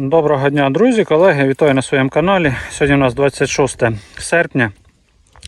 Доброго дня, друзі, колеги. Вітаю на своєму каналі. Сьогодні у нас 26 серпня.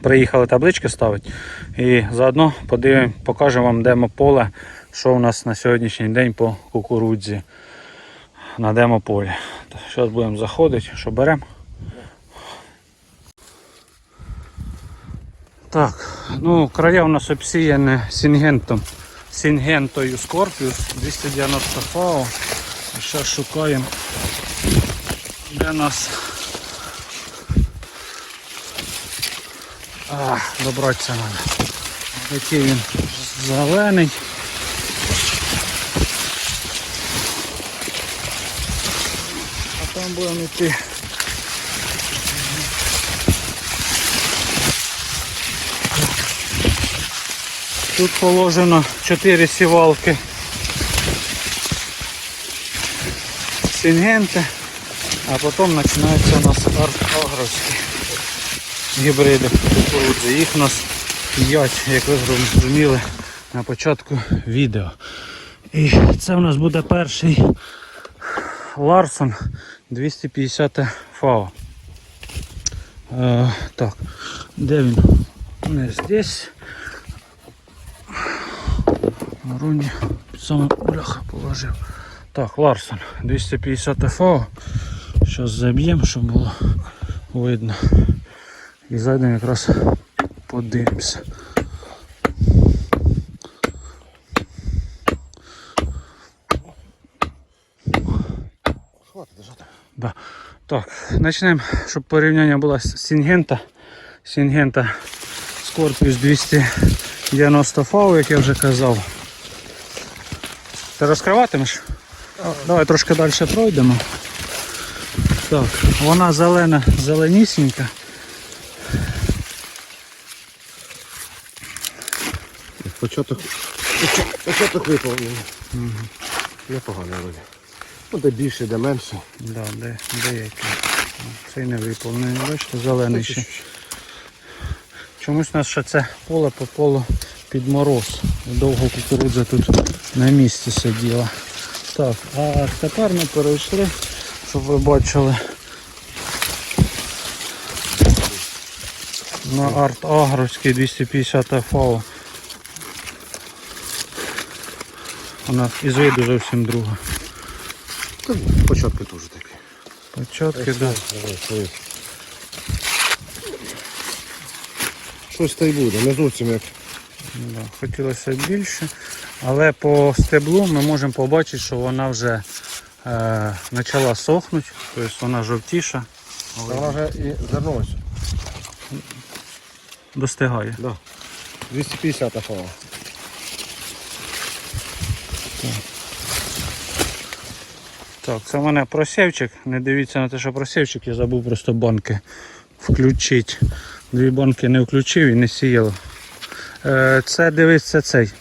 Приїхали таблички ставити. І заодно подивимо, покажемо вам демо-поле, що у нас на сьогоднішній день по кукурудзі на демо-полі. Зараз будемо заходити, що беремо. Так, ну края у нас обсіяні сінгентом, сінгентою Scorpius 290 фау. Зараз шукаємо, де нас а, добратися треба. Який він зелений. А там будемо йти. Тут положено 4 сівалки. Сінгенти, а потім починаються у нас арт-агровські гібриди кукурудзи. Їх у нас 5, як ви зрозуміли на початку відео. І це у нас буде перший Ларсон 250 фау. Е, так, де він? Не здесь. Руні саме бляха положив. Так, Ларсон 250 ФО. Зараз заб'ємо, щоб було видно. І зайдемо якраз подивимося. Да. Так, почнемо, щоб порівняння було з Сінгента. Сінгента Scorpius 290 фау, як я вже казав. Ти розкриватимеш? Давай трошки далі пройдемо. Так, вона зелена, зеленісінька. Початок, початок виповнений. Непогано вроді. Ну, де більше, де менше. Да, де, де? Цей не виповнений, бачите, зелений ще. Чомусь у нас ще це поле попало під мороз. Довго кукурудза тут на місці сиділа. Так, а тепер ми перейшли, щоб ви бачили на арт агровський 250 фау. Вона із виду зовсім друга. Початки теж такі. Початки, да. Щось. Щось та й буде, не зовсім як. Да, хотілося б більше, але по стеблу ми можемо побачити, що вона вже е, почала сохнути, тобто вона жовтіша, але Вона вже і зернулася. достигає. Да. 250 фава. Так, це в мене просівчик. Не дивіться на те, що просівчик, я забув просто банки включити. Дві банки не включив і не сіяв. Е, це дивіться цей.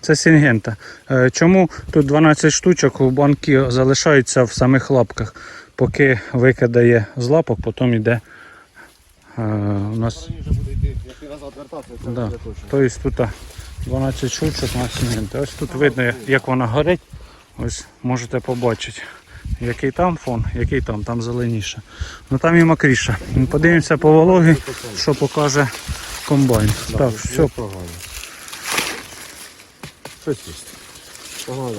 Це сінгента. Е, Чому тут 12 штучок у банки залишаються в самих лапках, поки викидає з лапок, потім йде. е, У нас Да. Тобто тут 12 штучок на сінгенти. Ось тут видно, як вона горить. Ось можете побачити, який там фон, який там, там зеленіше. Ну там і мокріше. Подивимося по вологі, що покаже комбайн. Да, Так, все. погано. Щось є. Погано.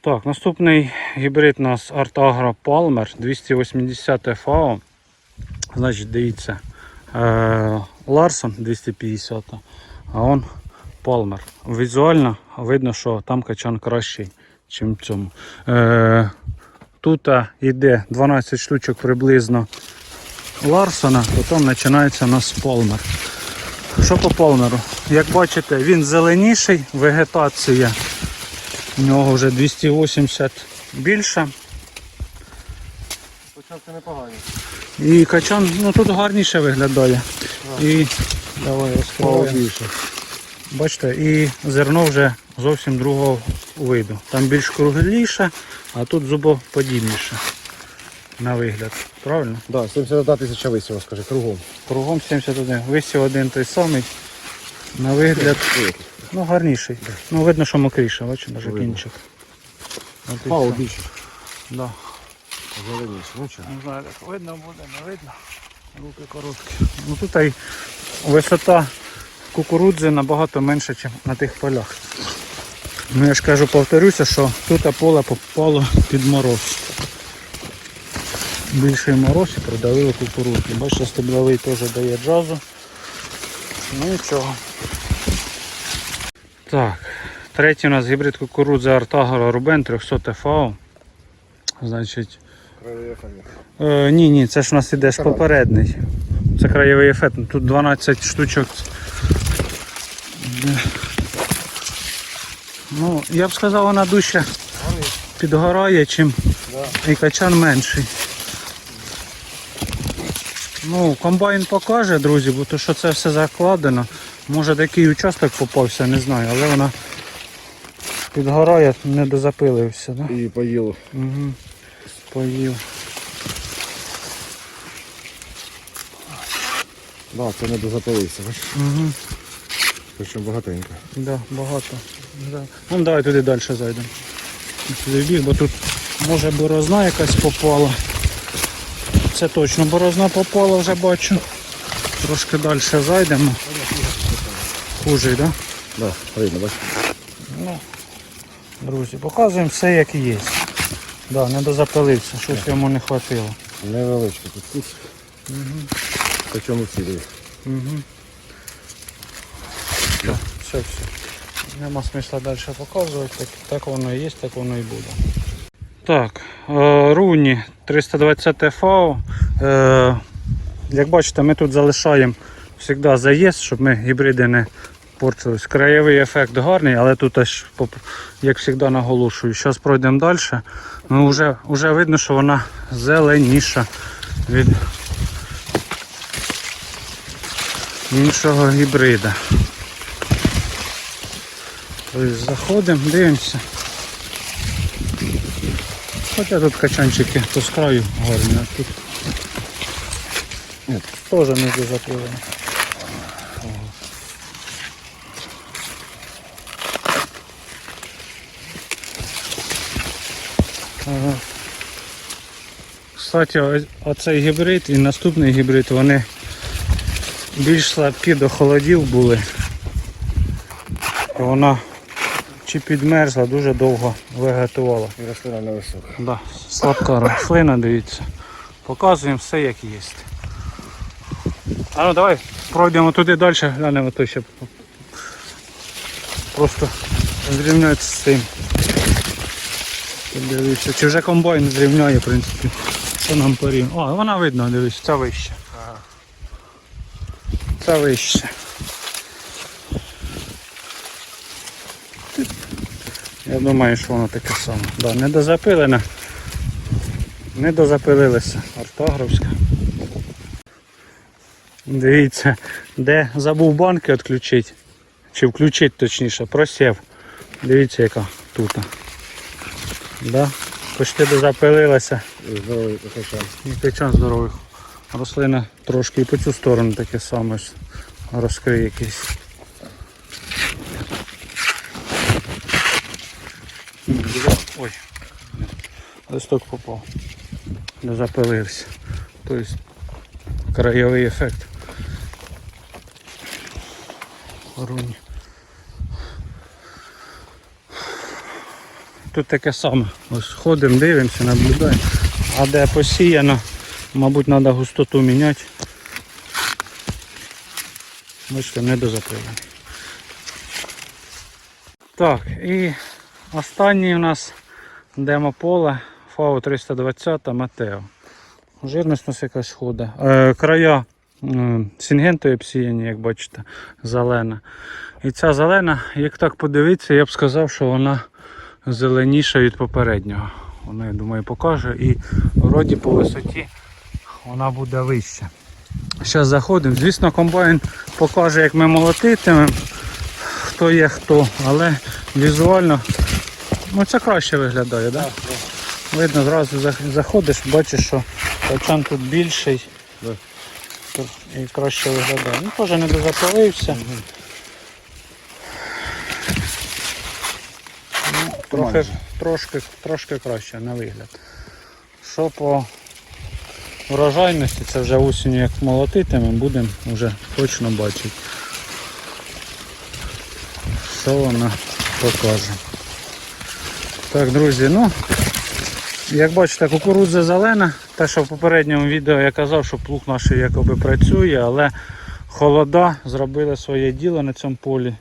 Так, наступний гібрид у нас Artagro Palmer 280 FAO. Значить, дивіться. Е, Ларсон 250, а он Palmer. Візуально видно, що там качан кращий, ніж в цьому. Е, тут йде 12 штучок приблизно Ларсона, потім починається у нас Palmer. Що по Palmerу? Як бачите, він зеленіший, вегетація у нього вже 280 більше. Початки непогані. І качан ну, тут гарніше виглядає. І давай розкриваємо. більше. Бачите, і зерно вже зовсім другого виду. Там більш кругліше, а тут зубоподібніше. На вигляд. Правильно? Да, 71 тисяча висіла, скажи, кругом. Кругом 71. Висів один той самий. На вигляд, ну гарніший. Ну видно, що мокріше, бачите, навіть кінчик. Пау більше. Да. Зеленіше. Ну чого? Не знаю, видно буде, не видно. Руки короткі. Ну тут висота кукурудзи набагато менша, ніж на тих полях. Ну я ж кажу, повторюся, що тут поле попало під мороз. Більший мороз і придавили кукурудзу. Бачите, стебловий теж дає джазу. Ну нічого. Так, третій у нас гібрид кукурудзи Артагора Рубен 300 ФАО. Значить, Е, ні, ні, це ж у нас іде ж Канал. Це краєвий ефект. Тут 12 штучок. Ну, я б сказав, вона дужче підгорає, чим і качан менший. Ну, комбайн покаже, друзі, бо то що це все закладено. Може такий участок попався, не знаю, але вона підгорає, не дозапилився. Да? І поїло. Угу. Поїв. Да, це не дозапилився, бачиш? Угу. Причому багатенько. Да, багато. Да. Ну давай туди далі зайдемо. Туди бо тут може борозна якась попала. Це точно борозна попала, вже бачу. Трошки далі зайдемо. Хуже, так? Да? Да, видно, бачиш? Ну, друзі, показуємо все як є. Да, не дозапилився, щось йому не хватило. Невеличкий тут Причому цілий. Угу. Все, все. Нема смисла далі показувати. Так, так воно і є, так воно і буде. Так, е, руні 320 FAO. Е, як бачите, ми тут залишаємо завжди заїзд, щоб ми гібриди не портились. Краєвий ефект гарний, але тут аж, як завжди, наголошую. Зараз пройдемо далі. Ну, вже, вже видно, що вона зеленіша від іншого гібрида. Заходимо, дивимося. Хоча тут качанчики то з краю гарні, а тут теж не дуже запливено. Ага. Кстати, оцей гібрид і наступний гібрид, вони більш слабкі до холодів були. І вона чи підмерзла, дуже довго вегетувала. І рослина невисока. Да, слабка рослина, дивіться. Показуємо все як є. А ну давай пройдемо туди далі, глянемо то ще. Просто зрівняється з цим. Подивіться, чи вже комбайн зрівняє, в принципі. Що нам порівняє. О, вона видно, дивись, ця вище. Це вище. Я думаю, що воно таке саме. Да, не дозапилене. Не дозапилилися. Ортографська. Дивіться, де забув банки відключити. Чи включити точніше, просів. Дивіться яка тут. Да? Почти дозапилилася. Здоровий качан. Качан здоровий. Рослина трошки і по цю сторону таке саме розкриє якийсь. Ой, листок попав. Не запилився. Тобто краєвий ефект. Руні. Тут таке саме. Ось ходимо, дивимося, наблюдаємо. А де посіяно, мабуть, треба густоту міняти. Бачите, не дозапилений. Так, і останній у нас демополе FAO 320 Матео. Жирність у нас якась хода. Е, края м, сінгентою обсіяні, як бачите, зелена. І ця зелена, як так подивитися, я б сказав, що вона зеленіша від попереднього. Вона, я думаю, покаже. І вроді по висоті вона буде вища. Зараз заходимо. Звісно, комбайн покаже, як ми молотитимемо, хто є хто, але візуально ну, це краще виглядає. Да? Видно, зразу заходиш, бачиш, що качан тут більший і краще виглядає. Ну, теж не дозапалився. Ну, трохи, трошки, трошки краще на вигляд. Що по врожайності, це вже осінню як молотитиме, будемо вже точно бачити. Що вона покаже. Так, друзі, ну, як бачите, кукурудза зелена. Те, що в попередньому відео я казав, що плуг наш якоби працює, але холода зробили своє діло на цьому полі.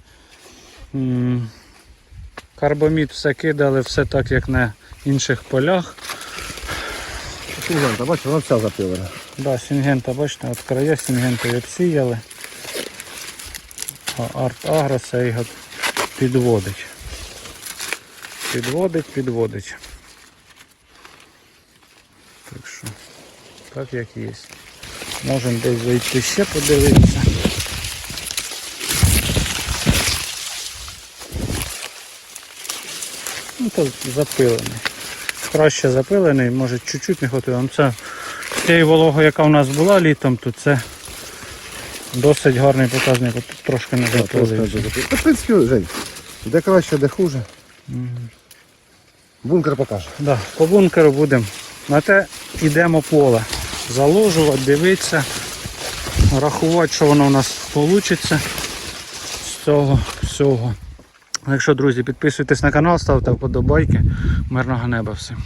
Карбомід все кидали, все так, як на інших полях. Сінгента, бачиш, вона вся запилена. Да, сінгента, бачите, от края сінгента обсіяли. А арт агро цей от підводить. Підводить, підводить. Так що, так як є. Можемо десь зайти ще подивитися. Ну, то запилений. Краще запилений, може чуть-чуть не хватило. Ну, Це тієї вологи, яка в нас була літом, то це досить гарний показник. Тут трошки не Так, запилився. в принципі, Жень, де краще, де хуже. Бункер покаже. Да, по бункеру будемо. На те йдемо поле. Заложувати, дивитися, рахувати, що воно у нас вийде з цього всього. Якщо, друзі, підписуйтесь на канал, ставте вподобайки. Мирного неба всім.